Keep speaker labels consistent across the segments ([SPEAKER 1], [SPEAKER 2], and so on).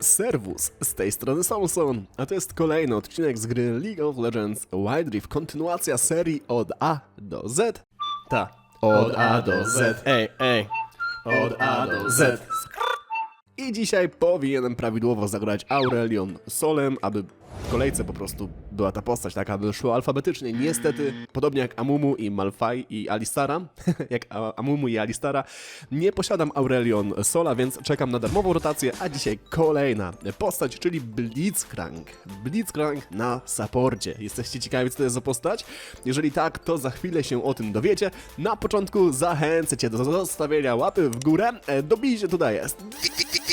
[SPEAKER 1] Serwus, z tej strony Samson, a to jest kolejny odcinek z gry League of Legends Wild Rift, kontynuacja serii od A do Z. Ta, od A do Z, ej, ej, od A do Z. I dzisiaj powinienem prawidłowo zagrać Aurelion Solem, aby w kolejce po prostu była ta postać, tak aby szło alfabetycznie. Niestety, podobnie jak Amumu i Malfai i Alistara, jak Amumu i Alistara, nie posiadam Aurelion Sola, więc czekam na darmową rotację, a dzisiaj kolejna postać, czyli Blitzcrank. Blitzcrank na saporcie. Jesteście ciekawi, co to jest za postać? Jeżeli tak, to za chwilę się o tym dowiecie. Na początku zachęcę Cię do zostawienia łapy w górę. E, Dobijcie, tutaj jest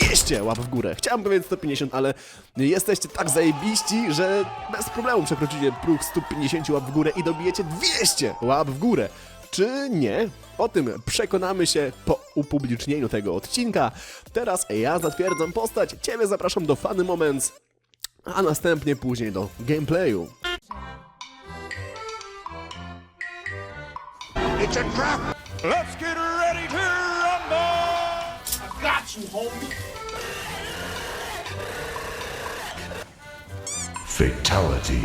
[SPEAKER 1] 200 łap w górę. Chciałem powiedzieć 150, ale jesteście tak zajebiści, że bez problemu przekroczycie próg 150 łap w górę i dobijecie 200 łap w górę. Czy nie? O tym przekonamy się po upublicznieniu tego odcinka. Teraz ja zatwierdzam postać, Ciebie zapraszam do Funny Moments, a następnie później do gameplayu.
[SPEAKER 2] It's a trap!
[SPEAKER 3] Let's get ready to rumble! I got you, homie.
[SPEAKER 2] Fatality.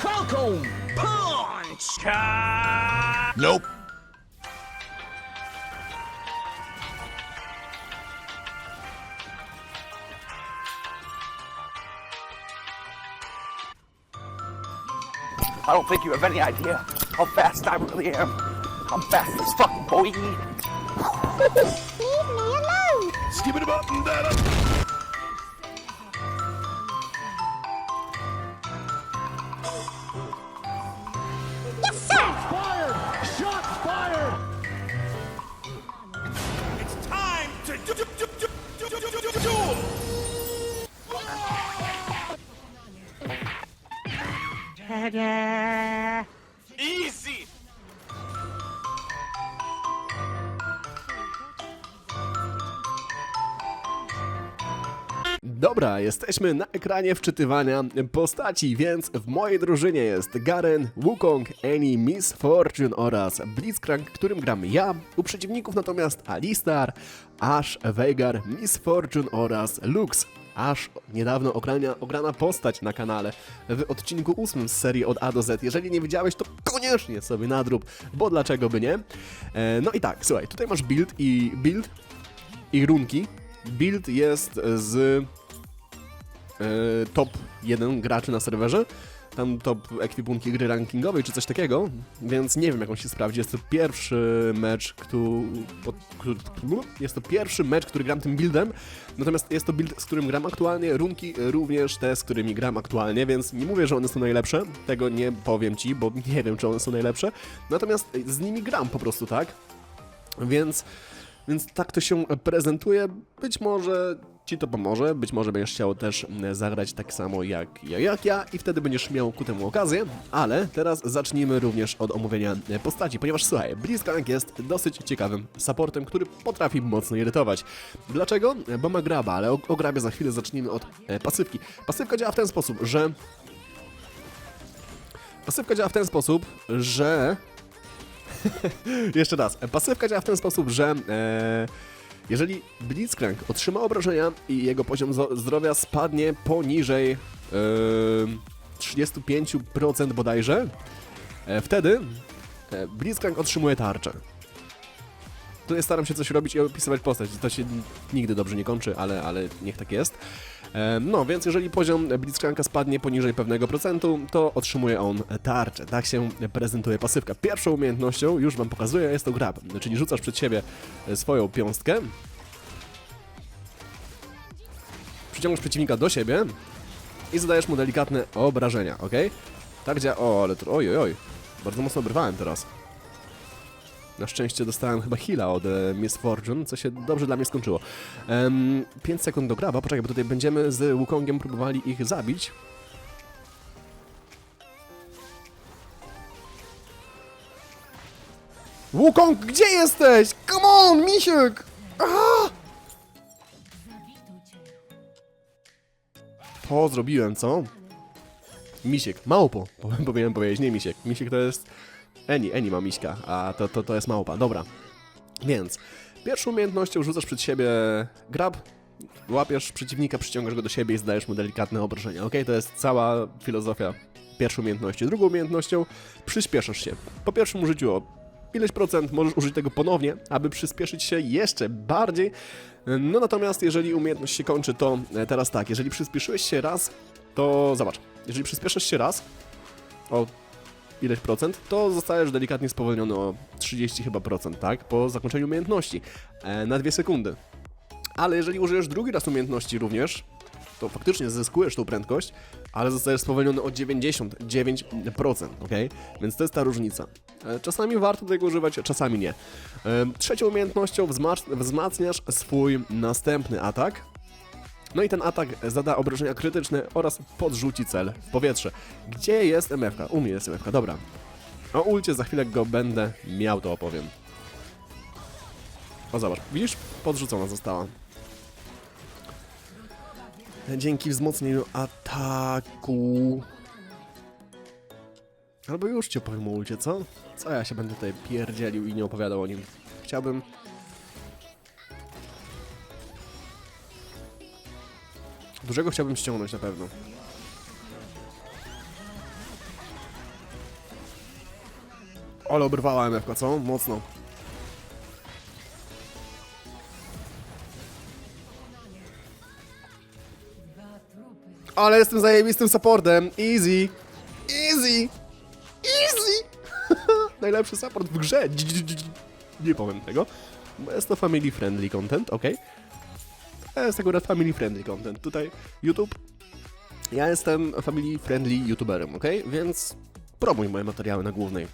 [SPEAKER 3] Falcon punch! Ka-
[SPEAKER 2] Nope.
[SPEAKER 4] I don't think you have any idea how fast I really am. I'm fast as fuck, boy. Leave me alone.
[SPEAKER 2] Skip it up and that up.
[SPEAKER 1] Dobra, jesteśmy na ekranie wczytywania postaci, więc w mojej drużynie jest Garen, Wukong, Annie, Miss Fortune oraz Blitzcrank, którym gram ja. U przeciwników natomiast Alistar, Ash, Veigar, Miss Fortune oraz Lux. Aż niedawno ogrania, ograna postać na kanale w odcinku 8 z serii od A do Z. Jeżeli nie widziałeś, to koniecznie sobie nadrób, bo dlaczego by nie? E, no i tak, słuchaj, tutaj masz build i build i runki. Build jest z top 1 graczy na serwerze. Tam top ekwipunki gry rankingowej czy coś takiego, więc nie wiem jak on się sprawdzi. Jest to pierwszy mecz, który, jest to pierwszy mecz, który gram tym buildem. Natomiast jest to build, z którym gram aktualnie. Runki również te, z którymi gram aktualnie, więc nie mówię, że one są najlepsze. Tego nie powiem ci, bo nie wiem, czy one są najlepsze. Natomiast z nimi gram po prostu, tak? Więc, więc tak to się prezentuje. Być może ci to pomoże, być może będziesz chciał też zagrać tak samo jak ja, jak ja i wtedy będziesz miał ku temu okazję, ale teraz zacznijmy również od omówienia e, postaci, ponieważ słuchaj, Blitzcrank jest dosyć ciekawym supportem, który potrafi mocno irytować. Dlaczego? Bo ma graba, ale o, o grabie za chwilę zacznijmy od e, pasywki. Pasywka działa w ten sposób, że... Pasywka działa w ten sposób, że jeszcze raz. Pasywka działa w ten sposób, że e, jeżeli Blitzcrank otrzyma obrażenia i jego poziom zdrowia spadnie poniżej e, 35% bodajże, e, wtedy e, Blitzcrank otrzymuje tarczę. Tutaj staram się coś robić i opisywać postać. To się nigdy dobrze nie kończy, ale, ale niech tak jest. E, No, więc jeżeli poziom Blitzcranka spadnie poniżej pewnego procentu, to otrzymuje on tarczę. Tak się prezentuje pasywka. Pierwszą umiejętnością, już wam pokazuję, jest to grab, czyli rzucasz przed siebie e, swoją piąstkę, przyciągasz przeciwnika do siebie i zadajesz mu delikatne obrażenia, ok? Tak działa... O, ale... Oj, oj, oj. Bardzo mocno obrywałem teraz. Na szczęście dostałem chyba heala od e, Miss Fortune, co się dobrze dla mnie skończyło. Em, 5 sekund do graba, poczekaj, bo tutaj będziemy z Wukongiem próbowali ich zabić. Wukong, gdzie jesteś? Come on, misiek! Ah! To zrobiłem, co? Misiek, małpo, powinienem powiedzieć, nie misiek. Misiek to jest... Eni, Eni ma miśka, a to, to, to jest małpa, dobra. Więc Pierwszą umiejętnością rzucasz przed siebie grab, łapiesz przeciwnika, przyciągasz go do siebie i zdajesz mu delikatne obrażenia. Ok, to jest cała filozofia pierwszej umiejętności. Drugą umiejętnością przyspieszasz się. Po pierwszym użyciu o ileś procent możesz użyć tego ponownie, aby przyspieszyć się jeszcze bardziej. No natomiast jeżeli umiejętność się kończy, to e, teraz tak, jeżeli przyspieszyłeś się raz, to zobacz, jeżeli przyspieszysz się raz o ileś procent, to zostajesz delikatnie spowolniony o 30 chyba procent, tak? Po zakończeniu umiejętności e, na dwie sekundy. Ale jeżeli użyjesz drugi raz umiejętności również, to faktycznie zyskujesz tą prędkość, ale zostajesz spowolniony o 99%, ok? Więc to jest ta różnica. E, Czasami warto tego używać, czasami nie. E, Trzecią umiejętnością wzmac- wzmacniasz swój następny atak. No i ten atak zada obrażenia krytyczne oraz podrzuci cel w powietrze. Gdzie jest MFK? U mnie jest MFK, dobra. O ulcie za chwilę go będę miał, to opowiem. O zobacz, widzisz? Podrzucona została. Dzięki wzmocnieniu ataku. Albo już ci opowiem o ulcie, co? Co ja się będę tutaj pierdzielił i nie opowiadał o nim? Chciałbym... Dużego chciałbym ściągnąć na pewno. Ale obrwała MFK, co? Mocno. Ale jestem zajebistym supportem. Easy. Easy. Easy. Najlepszy support w grze. Nie powiem tego. Jest to family friendly content, ok? To jest akurat family friendly content. Tutaj YouTube. Ja jestem family friendly youtuberem, ok? Więc promuj moje materiały na głównej.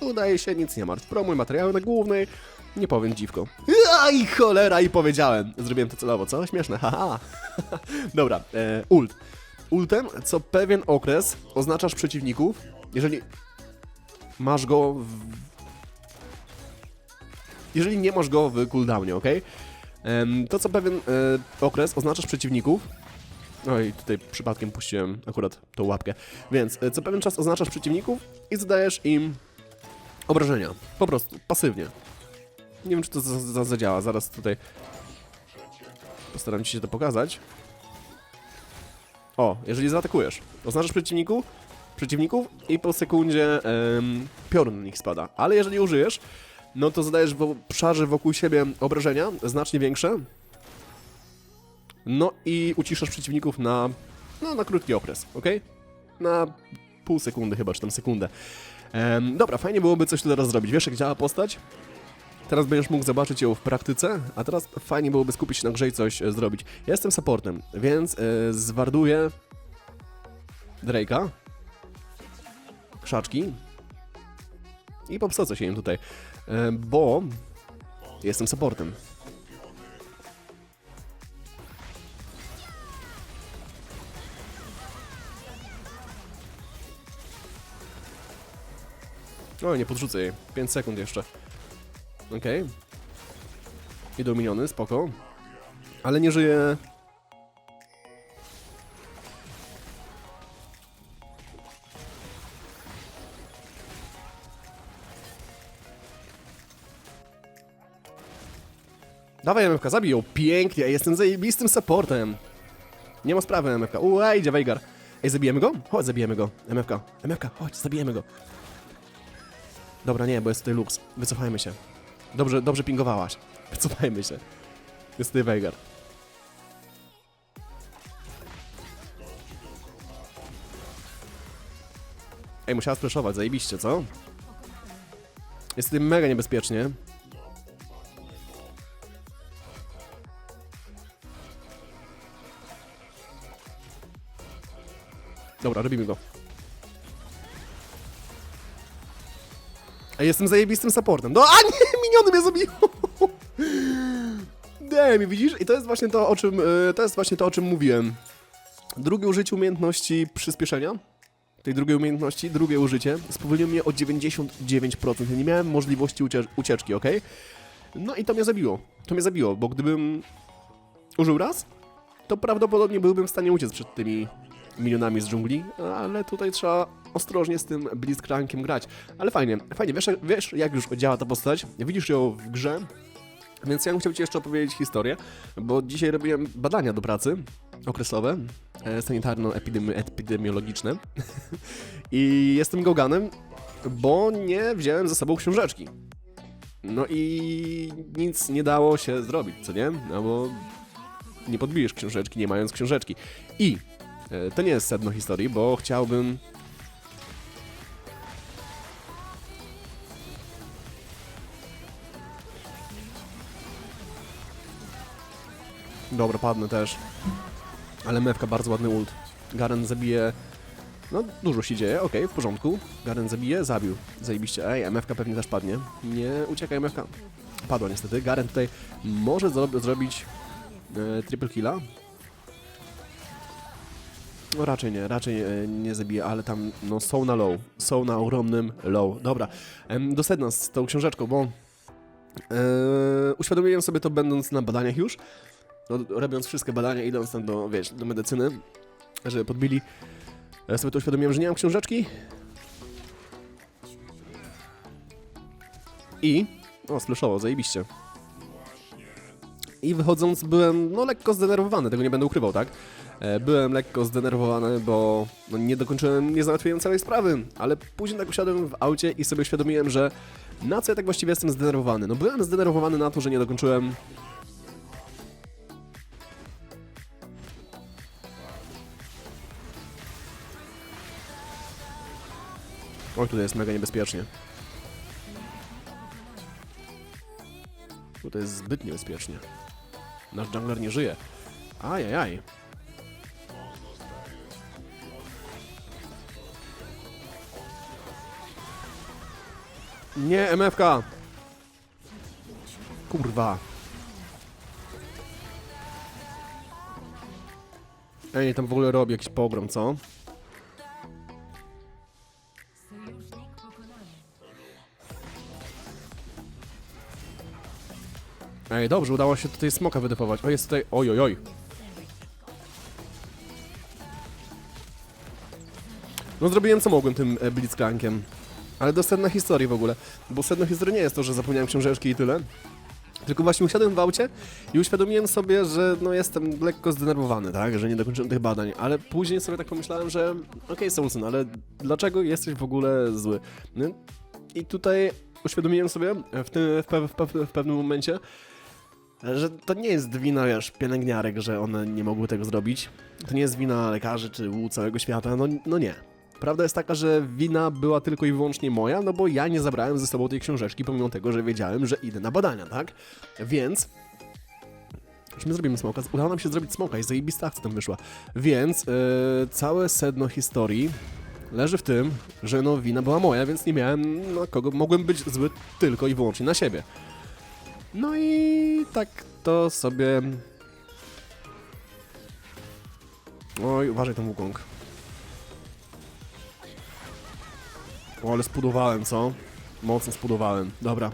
[SPEAKER 1] Tutaj się nic nie martw. Promuj materiały na głównej. Nie powiem dziwko. Aj, cholera, i powiedziałem. Zrobiłem to celowo, co? Śmieszne, haha. Dobra, e, ult. Ultem co pewien okres oznaczasz przeciwników, jeżeli masz go w... Jeżeli nie masz go w cooldownie, ok? To co pewien e, okres oznaczasz przeciwników, Oj, tutaj przypadkiem puściłem akurat tą łapkę. Więc e, co pewien czas oznaczasz przeciwników i zadajesz im obrażenia. Po prostu, pasywnie. Nie wiem, czy to za- za- zadziała. Zaraz tutaj postaram się to pokazać. O, jeżeli zaatakujesz, oznaczasz przeciwników, przeciwników i po sekundzie em, piorun na nich spada. Ale jeżeli użyjesz, no to zadajesz w obszarze wokół siebie obrażenia znacznie większe. No i uciszasz przeciwników na, no, na krótki okres, ok? Na pół sekundy chyba, czy tam sekundę. Em, dobra, fajnie byłoby coś tu teraz zrobić. Wiesz, jak działa postać? Teraz będziesz mógł zobaczyć ją w praktyce, a teraz fajnie byłoby skupić się na grze i coś e, zrobić. Ja jestem supportem, więc e, zwarduję Drake'a, krzaczki i popsocę się im tutaj, bo jestem supportem. O, nie podrzucę jej. 5 sekund jeszcze. Okej. Idą miniony, spoko. Ale nie żyje... Dawaj MFK, zabij ją. Pięknie, jestem zajebistym supportem. Nie ma sprawy MFK. Ua, idzie Veigar. Ej, zabijemy go? Chodź, zabijemy go. MFK, MFK, chodź, zabijemy go. Dobra, nie, bo jest tutaj Lux. Wycofajmy się. Dobrze, dobrze pingowałaś. Wycofajmy się. Jest tutaj Veigar. Ej, musiała splashować, zajebiście, co? Jest tutaj mega niebezpiecznie. Dobra, robimy go. A jestem zajebistym supportem. No, a nie, miniony mnie zabił. Damn, widzisz? I to jest właśnie to, o czym, e, to jest właśnie to, o czym mówiłem. Drugie użycie umiejętności przyspieszenia, tej drugiej umiejętności, drugie użycie, spowolniło mnie o 99%. Ja nie miałem możliwości ucie ucieczki, ok? No i to mnie zabiło. To mnie zabiło, bo gdybym użył raz, to prawdopodobnie byłbym w stanie uciec przed tymi minionami z dżungli, ale tutaj trzeba ostrożnie z tym Blitzcrankiem grać. Ale fajnie, fajnie, wiesz, wiesz jak już działa ta postać, widzisz ją w grze Więc ja bym chciał Ci jeszcze opowiedzieć historię, bo dzisiaj robiłem badania do pracy okresowe, e, sanitarno-epidemiologiczne i jestem gałganem, bo nie wziąłem ze sobą książeczki. No i nic nie dało się zrobić, co nie? No bo nie podbijesz książeczki, nie mając książeczki. I to nie jest sedno historii, bo chciałbym Dobra, padnę też. Ale Mewka bardzo ładny ult. Garen zabije... No, dużo się dzieje, okej, w porządku. Garen zabije, zabił. Zajebiście. Ej, MFK pewnie też padnie. Nie uciekaj MFK. Padła niestety. Garen tutaj może zro zrobić e, triple killa. No raczej nie, raczej e, nie zabije, ale tam no są na low. Są na ogromnym low. Dobra, do sedna z tą książeczką, bo e, uświadomiłem sobie to będąc na badaniach już no, robiąc wszystkie badania, idąc tam do, wiesz, do medycyny, żeby podbili, ja sobie to uświadomiłem, że nie mam książeczki. I, o, splashowo, zajebiście. I wychodząc byłem, no, lekko zdenerwowany, tego nie będę ukrywał, tak? E, Byłem lekko zdenerwowany, bo no, nie dokończyłem, nie załatwiłem całej sprawy, ale później tak usiadłem w aucie i sobie uświadomiłem, że na co ja tak właściwie jestem zdenerwowany? No byłem zdenerwowany na to, że nie dokończyłem Oj, tutaj jest mega niebezpiecznie. Tutaj jest zbyt niebezpiecznie. Nasz jungler nie żyje. Ajajaj. Nie, MFK! Kurwa. Ej, tam w ogóle robi jakiś pogrom, co? Ej, dobrze, udało się tutaj smoka wydefować. O, jest tutaj... Oj, oj, oj. No zrobiłem co mogłem tym e, Blitzcrankiem. Ale do sedna historii w ogóle. Bo sedno historii nie jest to, że zapomniałem książeczki i tyle. Tylko właśnie usiadłem w aucie i uświadomiłem sobie, że no jestem lekko zdenerwowany, tak? Że nie dokończyłem tych badań. Ale później sobie tak pomyślałem, że okej, okay, Soulson, ale dlaczego jesteś w ogóle zły? No, I tutaj uświadomiłem sobie w, tym, w, pe w, pe w pewnym momencie, że to nie jest wina, wiesz, pielęgniarek, że one nie mogły tego zrobić. To nie jest wina lekarzy czy całego świata, no, no nie. Prawda jest taka, że wina była tylko i wyłącznie moja, no bo ja nie zabrałem ze sobą tej książeczki, pomimo tego, że wiedziałem, że idę na badania, tak? Więc... Już my zrobimy smoka. Udało nam się zrobić smoka i zajebista akcja tam wyszła. Więc yy, całe sedno historii leży w tym, że no wina była moja, więc nie miałem na kogo... Mogłem być zły tylko i wyłącznie na siebie. No i tak to sobie... Oj, uważaj ten Wukong. O, ale spudowałem, co? Mocno spudowałem. Dobra.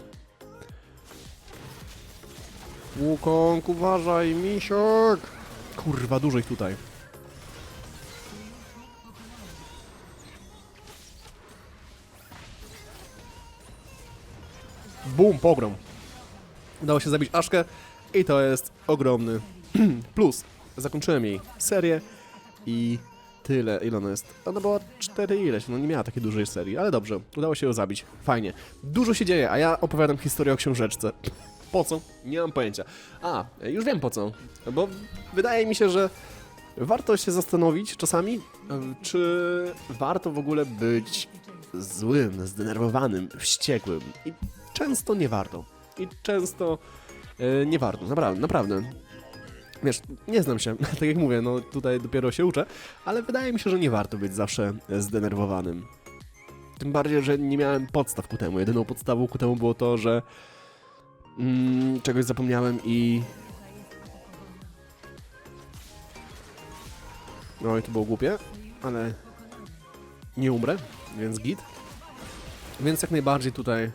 [SPEAKER 1] Wukong, uważaj, misiok! Kurwa, dużo ich tutaj. Bum, pogrom. Udało się zabić Aszkę i to jest ogromny plus. Zakończyłem jej serię i tyle. Ile ona jest? Ona była 4 ileś, no nie miała takiej dużej serii, ale dobrze, udało się ją zabić. Fajnie. Dużo się dzieje, a ja opowiadam historię o książeczce. Po co? Nie mam pojęcia. A, już wiem po co. Bo wydaje mi się, że warto się zastanowić czasami, czy warto w ogóle być złym, zdenerwowanym, wściekłym. I często nie warto i często e, nie warto, naprawdę, naprawdę. Wiesz, nie znam się, tak jak mówię, no tutaj dopiero się uczę, ale wydaje mi się, że nie warto być zawsze zdenerwowanym. Tym bardziej, że nie miałem podstaw ku temu. Jedyną podstawą ku temu było to, że mm, czegoś zapomniałem i... No i to było głupie, ale nie umrę, więc git. Więc jak najbardziej tutaj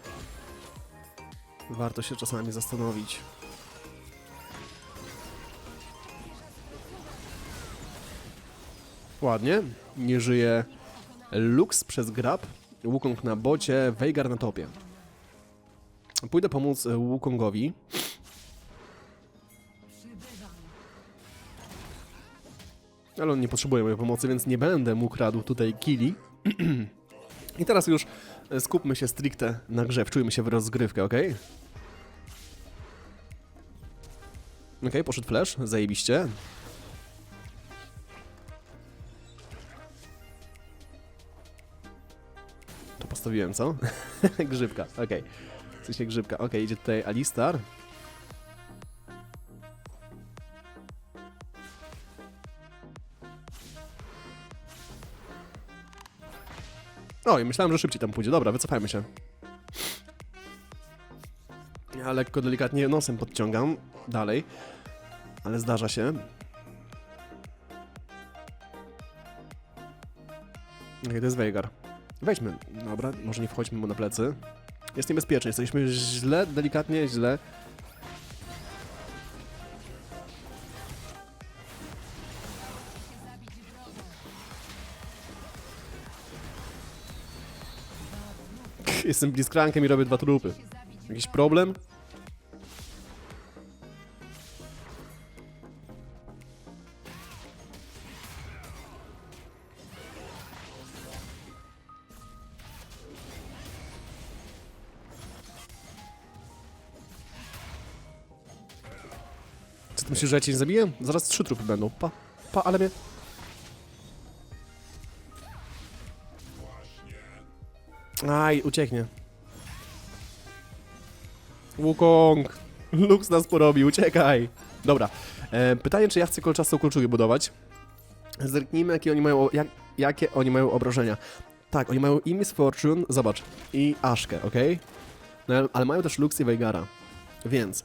[SPEAKER 1] Warto się czasami zastanowić. Ładnie. Nie żyje Lux przez grab. Wukong na bocie, Veigar na topie. Pójdę pomóc Wukongowi. Ale on nie potrzebuje mojej pomocy, więc nie będę mu kradł tutaj kili. I teraz już skupmy się stricte na grze, wczujmy się w rozgrywkę, ok? Ok, poszedł flash, zajebiście. To postawiłem, co? grzybka, okej. W sensie grzybka, okej, idzie tutaj Alistar. Oj, myślałem, że szybciej tam pójdzie. Dobra, wycofajmy się. Ja lekko, delikatnie nosem podciągam dalej, ale zdarza się. Okej, to jest Veigar. Wejdźmy. Dobra, może nie wchodźmy mu na plecy. Jest niebezpiecznie, jesteśmy źle, delikatnie źle. Jestem bliskrankiem i robię dwa trupy. Jakiś problem? Co ty myślisz, że ja cię nie zabiję? Zaraz trzy trupy będą. Pa, pa, ale mnie... Aj, ucieknie. Wukong! Lux nas porobi, uciekaj! Dobra, e, pytanie, czy ja chcę kolczastą kulczugę budować? Zerknijmy, jakie oni mają, jak, jakie oni mają obrażenia. Tak, oni mają i Miss Fortune, zobacz, i Aszkę, ok? No, ale- ale mają też Lux i Veigara. Więc...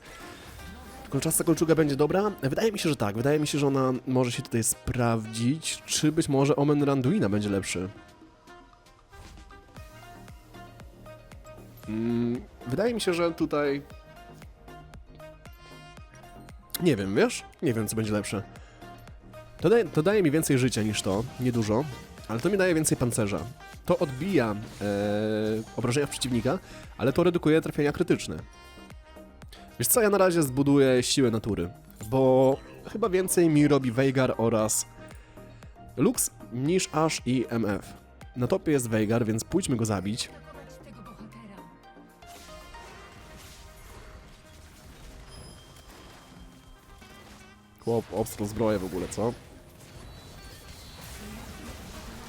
[SPEAKER 1] Kolczasta kolczuga będzie dobra? Wydaje mi się, że tak. Wydaje mi się, że ona może się tutaj sprawdzić. Czy być może Omen Randuina będzie lepszy? Wydaje mi się, że tutaj... Nie wiem, wiesz? Nie wiem, co będzie lepsze. To daje, to daje mi więcej życia niż to, niedużo, ale to mi daje więcej pancerza. To odbija e, obrażenia przeciwnika, ale to redukuje trafienia krytyczne. Wiesz co, ja na razie zbuduję siłę natury, bo chyba więcej mi robi Veigar oraz Lux niż Ash i MF. Na topie jest Veigar, więc pójdźmy go zabić. Chłop, obstrał zbroję w ogóle, co?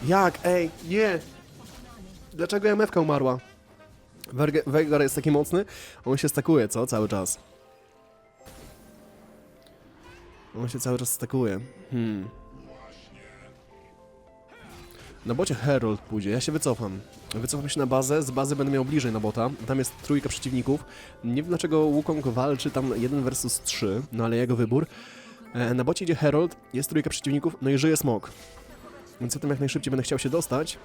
[SPEAKER 1] Jak? Ej, nie! Dlaczego MFK umarła? Veigar jest taki mocny, on się stakuje, co? Cały czas. On się cały czas stakuje. Hmm. Na bocie Herald pójdzie, ja się wycofam. Wycofam się na bazę, z bazy będę miał bliżej na bota. Tam jest trójka przeciwników. Nie wiem dlaczego Wukong walczy tam 1 versus 3, no ale jego wybór. E, Na bocie idzie Herald, jest trójka przeciwników, no i żyje smok. Więc ja tam jak najszybciej będę chciał się dostać.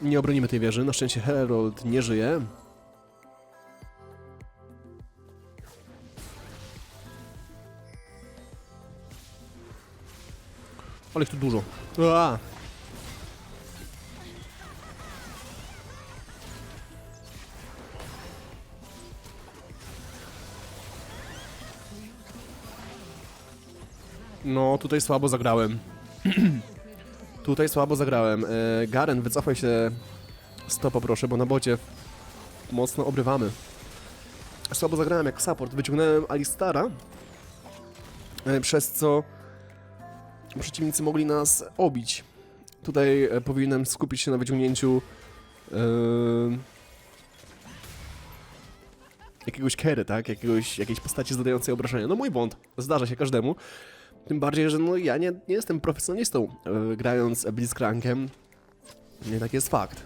[SPEAKER 1] Nie obronimy tej wieży, na szczęście Herald nie żyje. Ale ich tu dużo. A! No, tutaj słabo zagrałem. tutaj słabo zagrałem. E, Garen, wycofaj się stopa proszę, bo na bocie mocno obrywamy. Słabo zagrałem jak support. Wyciągnąłem Alistara, e, przez co przeciwnicy mogli nas obić. Tutaj e, powinienem skupić się na wyciągnięciu e, jakiegoś kery, tak? Jakiegoś, jakiejś postaci zadającej obrażenia. No mój błąd. Zdarza się każdemu. Tym bardziej, że no ja nie, nie jestem profesjonalistą e, grając Blitzcrankiem. Nie tak jest fakt.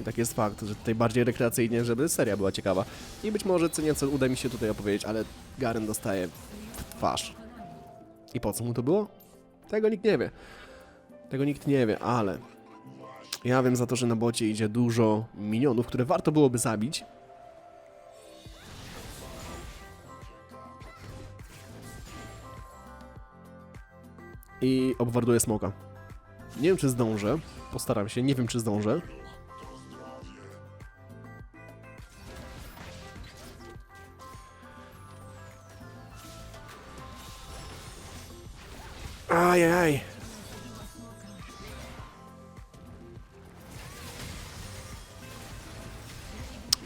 [SPEAKER 1] I tak jest fakt, że tutaj bardziej rekreacyjnie, żeby seria była ciekawa. I być może co nieco uda mi się tutaj opowiedzieć, ale Garen dostaje twarz. I po co mu to było? Tego nikt nie wie. Tego nikt nie wie, ale ja wiem za to, że na bocie idzie dużo minionów, które warto byłoby zabić. I obwarduję smoka. Nie wiem, czy zdążę. Postaram się, nie wiem, czy zdążę. Ajajaj.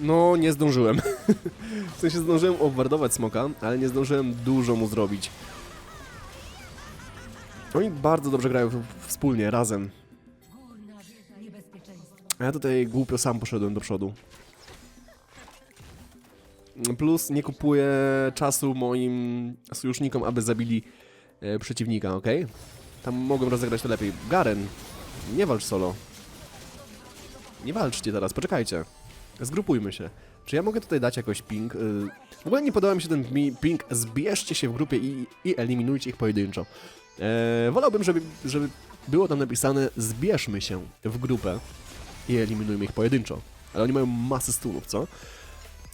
[SPEAKER 1] No, nie zdążyłem. w sensie zdążyłem obwardować smoka, ale nie zdążyłem dużo mu zrobić. Oni bardzo dobrze grają wspólnie, razem. A ja tutaj głupio sam poszedłem do przodu. Plus nie kupuję czasu moim sojusznikom, aby zabili e, przeciwnika, ok? Tam mogłem rozegrać to lepiej. Garen, nie walcz solo. Nie walczcie teraz, poczekajcie. Zgrupujmy się. Czy ja mogę tutaj dać jakoś ping? Y, W ogóle nie podoba mi się ten ping. Zbierzcie się w grupie i, i eliminujcie ich pojedynczo. E, wolałbym, żeby, żeby było tam napisane zbierzmy się w grupę i eliminujmy ich pojedynczo. Ale oni mają masę stunów, co?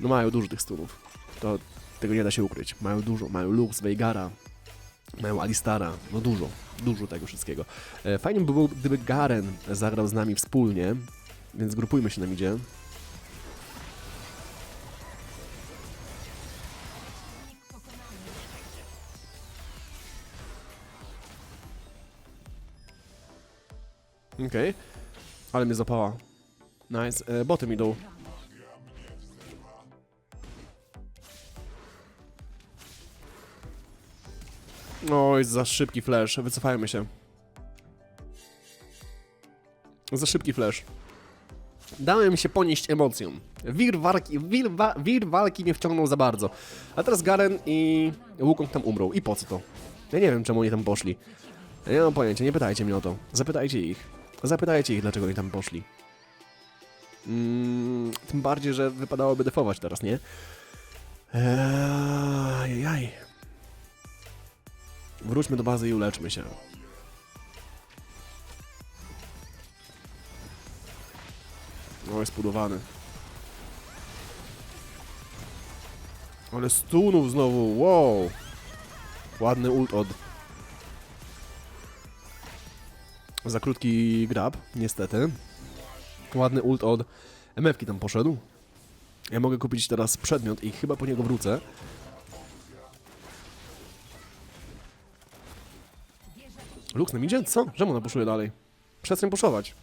[SPEAKER 1] No mają dużo tych stunów. To tego nie da się ukryć. Mają dużo. Mają Lux, Veigara, mają Alistara. No dużo. Dużo tego wszystkiego. E, fajnie by było, gdyby Garen zagrał z nami wspólnie, więc grupujmy się na midzie. Okej. Ale mnie zapała. Nice. E, botem idą. Oj, za szybki flash. Wycofajmy się. Za szybki flash. Dałem się ponieść emocjom. Wir walki, wir, wa, wir walki nie wciągnął za bardzo. A teraz Garen i Wukong tam umrą. I po co to? Ja nie wiem, czemu oni tam poszli. Ja nie mam pojęcia, nie pytajcie mnie o to. Zapytajcie ich. Zapytajcie ich, dlaczego oni tam poszli. Mm, tym bardziej, że wypadałoby defować teraz, nie? Eee, jaj. Wróćmy do bazy i uleczmy się. O, jest budowany. Ale stunów znowu, wow! Ładny ult od... Za krótki grab, niestety. Ładny ult od MF-ki tam poszedł. Ja mogę kupić teraz przedmiot i chyba po niego wrócę. Lux na midzie? Co? Czemu ona puszuje dalej? Przestań puszować.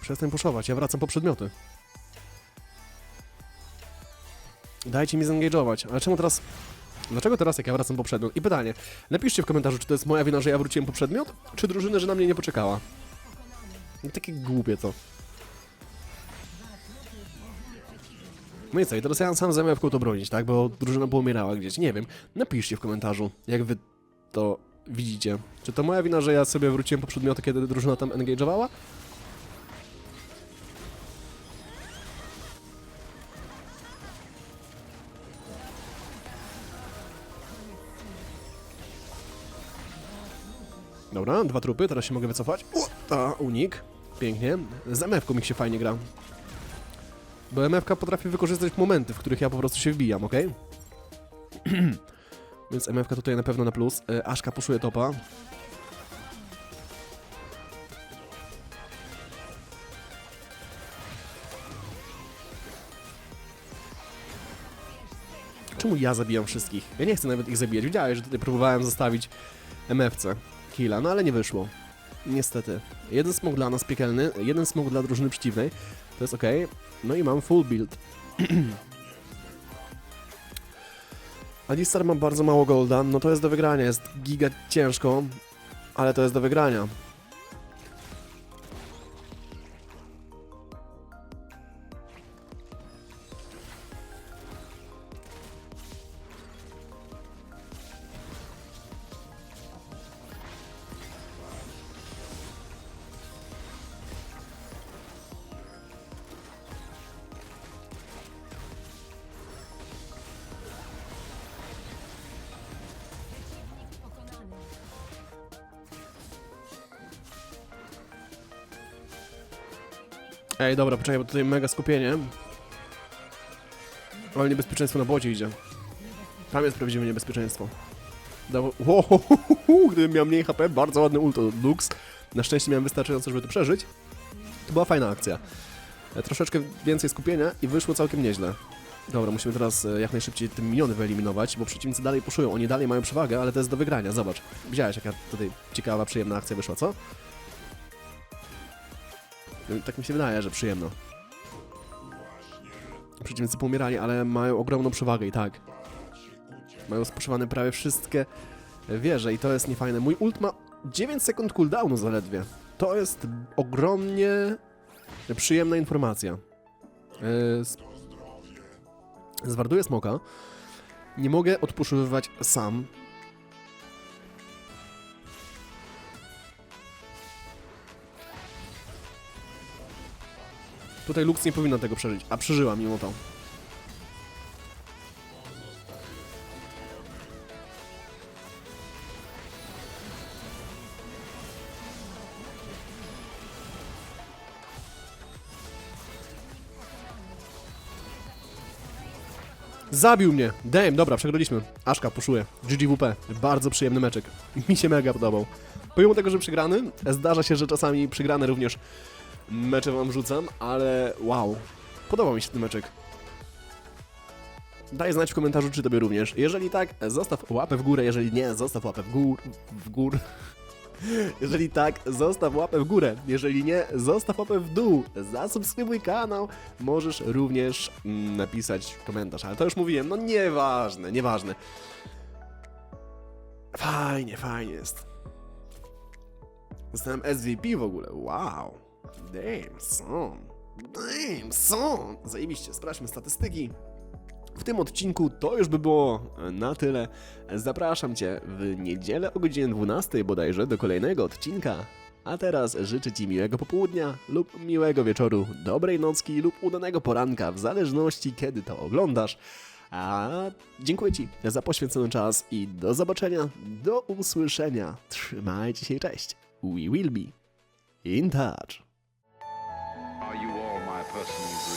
[SPEAKER 1] Przestań puszować, ja wracam po przedmioty. Dajcie mi zengage'ować, ale czemu teraz... Dlaczego teraz, jak ja wracam po przedmiot? I pytanie, napiszcie w komentarzu, czy to jest moja wina, że ja wróciłem po przedmiot, czy drużyny, że na mnie nie poczekała. No, takie głupie to. No i co, i teraz ja sam zamiast to bronić, tak? Bo drużyna poumierała gdzieś, nie wiem. Napiszcie w komentarzu, jak wy to widzicie. Czy to moja wina, że ja sobie wróciłem po przedmioty, kiedy drużyna tam engage'owała? Dobra, dwa trupy, teraz się mogę wycofać. O, ta, unik. Pięknie. Z MF-ką mi się fajnie gra. Bo MFK potrafi wykorzystać momenty, w których ja po prostu się wbijam, ok? Więc MFK tutaj na pewno na plus. E, Aszka topa. Czemu ja zabijam wszystkich? Ja nie chcę nawet ich zabijać. Widziałeś, że tutaj próbowałem zostawić MFC killa, no ale nie wyszło. Niestety. Jeden smok dla nas piekielny, jeden smok dla drużyny przeciwnej. To jest ok. No i mam full build. Alistar ma bardzo mało golda, no to jest do wygrania, jest giga ciężko, ale to jest do wygrania. Ej, dobra, poczekaj, bo tutaj mega skupienie. Ale niebezpieczeństwo na bocie idzie. Tam jest prawdziwe niebezpieczeństwo. Dało... Wow, gdybym miał mniej HP, bardzo ładny ult od Lux. Na szczęście miałem wystarczająco, żeby to przeżyć. To była fajna akcja. e, troszeczkę więcej skupienia i wyszło całkiem nieźle. Dobra, musimy teraz e, jak najszybciej te miniony wyeliminować, bo przeciwnicy dalej puszują, oni dalej mają przewagę, ale to jest do wygrania, zobacz. Widziałeś jaka tutaj ciekawa, przyjemna akcja wyszła, co? Tak mi się wydaje, że przyjemno. Przeciwnicy pomierali, ale mają ogromną przewagę i tak. Mają spuszowane prawie wszystkie wieże i to jest niefajne. Mój ult ma 9 sekund cooldownu zaledwie. To jest ogromnie przyjemna informacja. S- Zwarduję smoka. Nie mogę odpuszowywać sam. Tutaj Lux nie powinna tego przeżyć, a przeżyła mimo to. Zabił mnie! Damn, dobra, przegraliśmy. Aszka, puszuję. GGWP. Bardzo przyjemny meczek. Mi się mega podobał. Pomimo tego, że przegrany, zdarza się, że czasami przegrane również mecze wam rzucam, ale wow. Podobał mi się ten meczek. Daj znać w komentarzu, czy tobie również. Jeżeli tak, zostaw łapę w górę, jeżeli nie, zostaw łapę w gór... w gór... Jeżeli tak, zostaw łapę w górę. Jeżeli nie, zostaw łapę w dół. Zasubskrybuj kanał. Możesz również mm, napisać komentarz, ale to już mówiłem. No nieważne, nieważne. Fajnie, fajnie jest. Dostałem SVP w ogóle. Wow. Damn, son. Damn, son. Zajebiście, sprawdźmy statystyki. W tym odcinku to już by było na tyle. Zapraszam Cię w niedzielę o godzinie 12 bodajże do kolejnego odcinka. A teraz życzę Ci miłego popołudnia lub miłego wieczoru, dobrej nocki lub udanego poranka, w zależności kiedy to oglądasz. A dziękuję Ci za poświęcony czas i do zobaczenia, do usłyszenia. Trzymajcie się, cześć. We will be in touch.
[SPEAKER 5] Are you